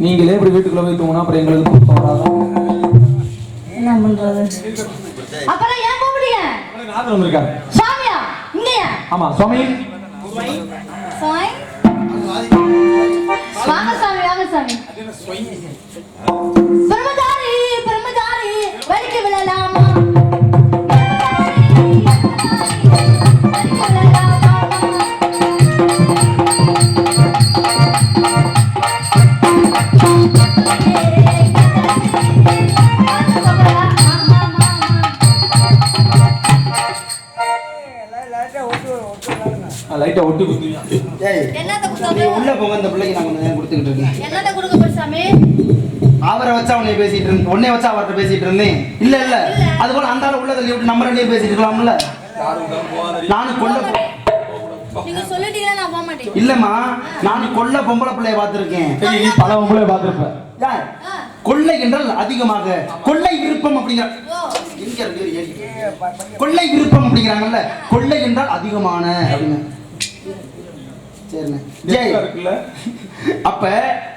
நீங்களே இப்படி வீட்டுக்குள்ள போய் தூங்கினா அப்புறம் எங்களுக்கு தூக்கம் வராது? என்ன பண்றது? அப்புறம் ஏன் கூப்பிடுங்க நாதன் வந்திருக்காரு சாமியா இங்கயா? ஆமா சுவாமி. சாய் வாங்க சாமி வாங்க சாமி பிரம்மச்சாரி லைட்டா ஒட்டி. குத்துவியா உள்ள போங்க இந்த பிள்ளைக்கு நான் கொஞ்சம் கொடுத்துக்கிட்டு இருக்கேன். என்னத்த கொடுக்க அவரை வச்சா உன்னை பேசிட்டு இருந்தேன் உன்னை வச்சா அவர்கிட்ட பேசிட்டு இருந்தேன். இல்ல இல்ல. அது போல அந்த உள்ள தள்ளி விட்டு நம்ம ரெண்டு பேசிட்டு இருக்கலாம்ல. நானும் நான் மாட்டேன். இல்லம்மா நானும் கொல்ல பொம்பளை பிள்ளைய பார்த்திருக்கேன். பல உங்களே பார்த்துருப்ப. யார் ஆ, கொள்ளை என்றால் அதிகமாக. கொள்ளை விருப்பம் அப்படிங்கிற. கொள்ளை விருப்பம் அப்படிங்கிறாங்கல்ல. கொள்ளை என்றால் அதிகமான அப்படின்னு. சரிண்ணே. ஜெய். இருக்குல்ல? அப்ப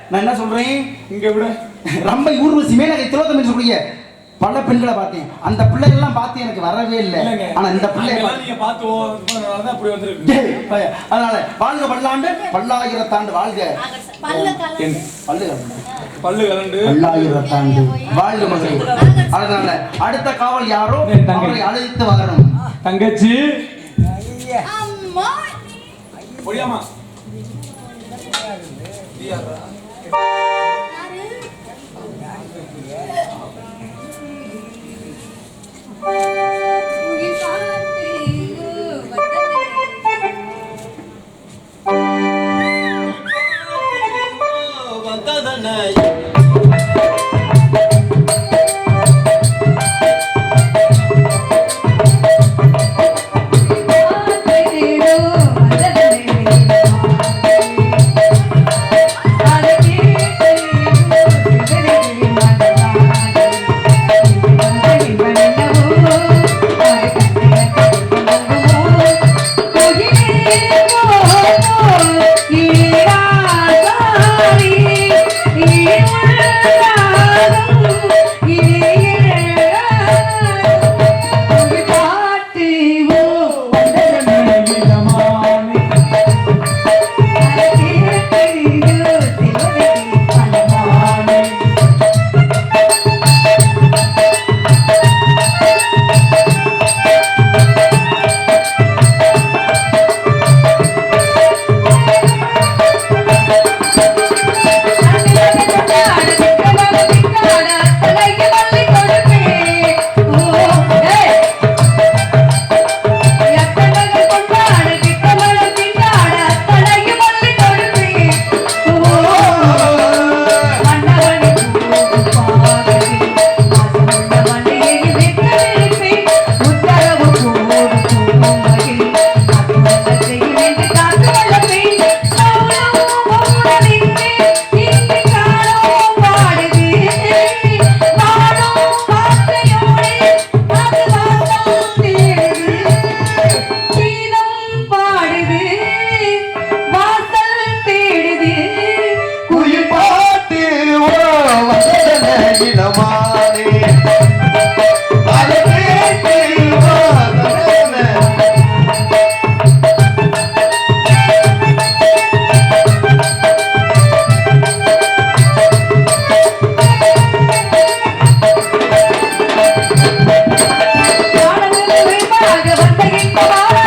நான் என்ன சொல்றேன்? இங்க விட. ரம்பை ஊர்வசி மேனகை திலோத்தமன் சொல்லக்கூடிய பல பெண்களை பார்த்தேன். அந்த பிள்ளைகள்லாம் பார்த்து எனக்கு வரவே இல்லை. ஆனா இந்த பிள்ளை நீங்க பார்த்து. அதனால வாழ்க பல்லாண்டு. பல்லாயிரத்தாண்டு வாழ்க. பல்ல பல்லு கலண்டு பல்லாயிரத்தாண்டு. வாழ்க மகள். அதனால அடுத்த காவல் யாரோ. அவரை அழைத்து வரணும். தங்கச்சி. அம்மா Thank you. thank you. செய்கின்றவா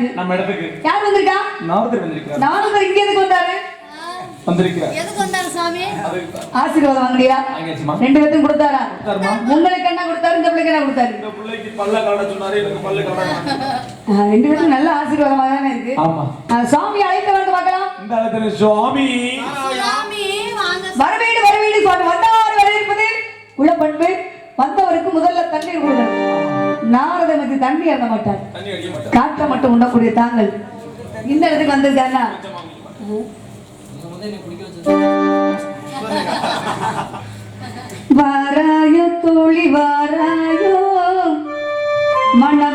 இருக்கு நம்ம இடத்துக்கு. யார் வந்திருக்கா? நாரதர் வந்திருக்கிறார். நானும் இங்க எதுக்கு வந்தாரு? வந்திருக்கிறார். எதுக்கு வந்தாரு சாமி? அது ஆசீர்வாதம் வாங்கியா வாங்கியாச்சுமா? ரெண்டு பேர்த்துக்கும் கொடுத்தாரா? கொடுத்தாருமா. உங்களுக்கு என்ன கொடுத்தாரு இந்த பிள்ளைக்கு என்ன கொடுத்தாரு. இந்த பிள்ளைக்கு பல்ல கலட சொன்னாரு எனக்கு பல்லு கலட ஆ, ரெண்டு பேரும் நல்ல ஆசீர்வாதமா தானே இருக்கு. ஆமா. ஆ, சாமி அழைக்க வேண்டும் பார்க்கலாம். இந்த இடத்துல சுவாமி. சாமி வாங்க. வரவேடு வரவேடு வரவேற்பது உள்ள பண்பு வந்தவருக்கு முதல்ல தண்ணீர் கொடுக்கணும் நாரத மத்தி தண்ணி அருந்த மாட்டார். காற்றை மட்டும் உண்ணக்கூடிய தாங்கள். இந்த இடத்துக்கு வந்திருக்காருன்னா வாராயோ தோழி வாராயோ. மணப்பந்தல்